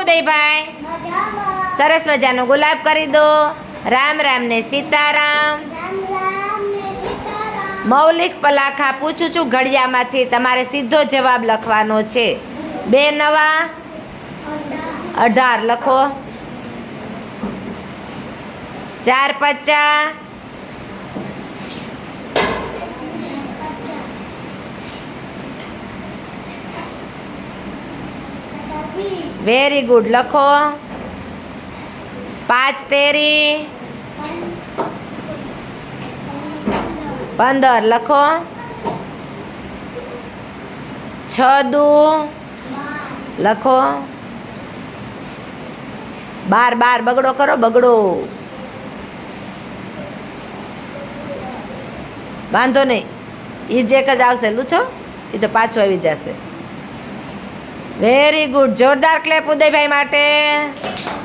ઉદયભાઈ. સરસ મજાનો ગુલાબ કરી દો. રામ રામ ને સીતારામ. મૌલિક પલાખા પૂછું છું ઘડિયામાંથી તમારે સીધો જવાબ લખવાનો છે. બે નવા અઢાર. લખો. ચાર પચ્ચા વેરી ગુડ લખો. પાંચ તેરી. પંદર. લખો. છ દુ. લખો. બાર બાર. બગડો કરો બગડો. વાંધો નહીં. એ જ એક જ આવશે. લૂછો? એ તો પાછું આવી જશે. વેરી ગુડ જોરદાર ક્લેપ ઉદયભાઈ માટે.